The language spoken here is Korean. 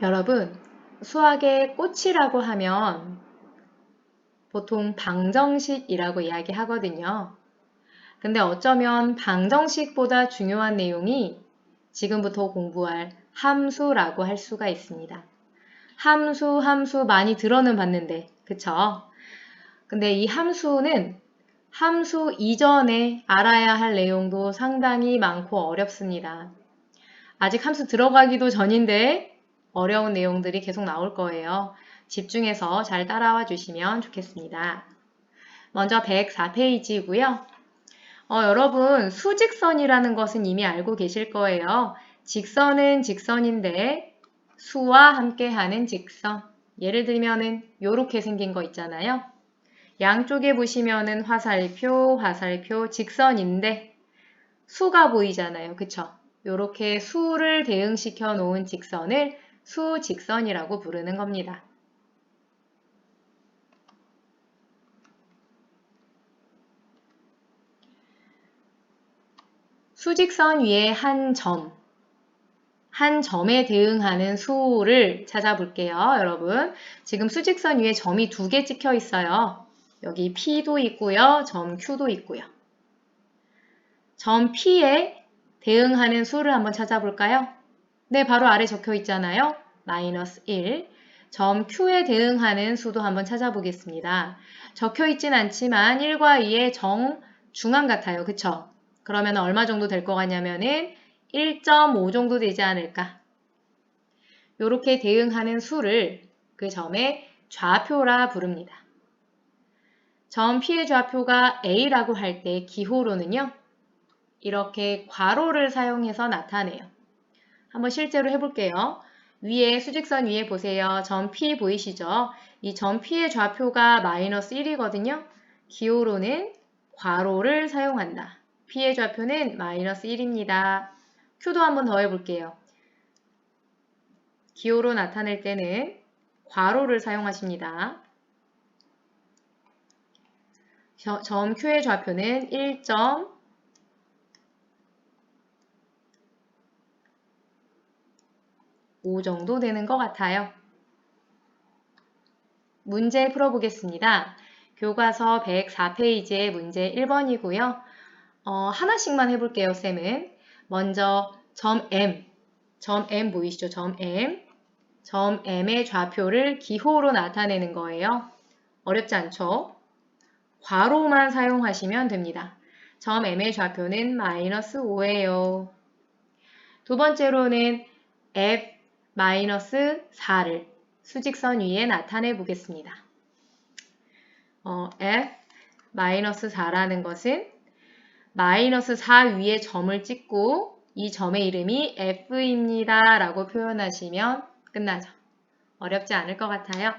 여러분, 수학의 꽃이라고 하면 보통 방정식이라고 이야기하거든요. 근데 어쩌면 방정식보다 중요한 내용이 지금부터 공부할 함수라고 할 수가 있습니다. 함수, 함수 많이 들어는 봤는데, 그쵸? 근데 이 함수는 함수 이전에 알아야 할 내용도 상당히 많고 어렵습니다. 아직 함수 들어가기도 전인데 어려운 내용들이 계속 나올 거예요. 집중해서 잘 따라와 주시면 좋겠습니다. 먼저 104페이지고요. 어, 여러분 수직선이라는 것은 이미 알고 계실 거예요. 직선은 직선인데 수와 함께하는 직선. 예를 들면은 이렇게 생긴 거 있잖아요. 양쪽에 보시면은 화살표, 화살표, 직선인데 수가 보이잖아요. 그쵸? 이렇게 수를 대응시켜 놓은 직선을 수직선이라고 부르는 겁니다. 수직선 위에 한 점, 한 점에 대응하는 수를 찾아볼게요, 여러분. 지금 수직선 위에 점이 두 개 찍혀 있어요. 여기 P도 있고요, 점 Q도 있고요. 점 P에 대응하는 수를 한번 찾아볼까요? 네, 바로 아래 적혀 있잖아요. 마이너스 1. 점 Q에 대응하는 수도 한번 찾아보겠습니다. 적혀 있진 않지만 1과 2의 정 중앙 같아요. 그쵸? 그러면 얼마 정도 될 것 같냐면은 1.5 정도 되지 않을까? 이렇게 대응하는 수를 그 점의 좌표라 부릅니다. 점 P의 좌표가 A라고 할 때 기호로는요. 이렇게 괄호를 사용해서 나타내요. 한번 실제로 해볼게요. 위에 수직선 위에 보세요. 점 P 보이시죠? 이 점 P의 좌표가 마이너스 1이거든요. 기호로는 괄호를 사용한다. P의 좌표는 마이너스 1입니다. Q도 한번 더 해볼게요. 기호로 나타낼 때는 괄호를 사용하십니다. 점 Q의 좌표는 1. 5 정도 되는 것 같아요. 문제 풀어보겠습니다. 교과서 104페이지의 문제 1번이고요. 어, 하나씩만 해볼게요, 쌤은. 먼저 점 M, 점 M 보이시죠? 점 M. 점 M의 좌표를 기호로 나타내는 거예요. 어렵지 않죠? 괄호만 사용하시면 됩니다. 점 M의 좌표는 마이너스 5예요. 두 번째로는 F 마이너스 4를 수직선 위에 나타내 보겠습니다. 어, F 마이너스 4라는 것은 마이너스 4 위에 점을 찍고 이 점의 이름이 F입니다. 라고 표현하시면 끝나죠. 어렵지 않을 것 같아요.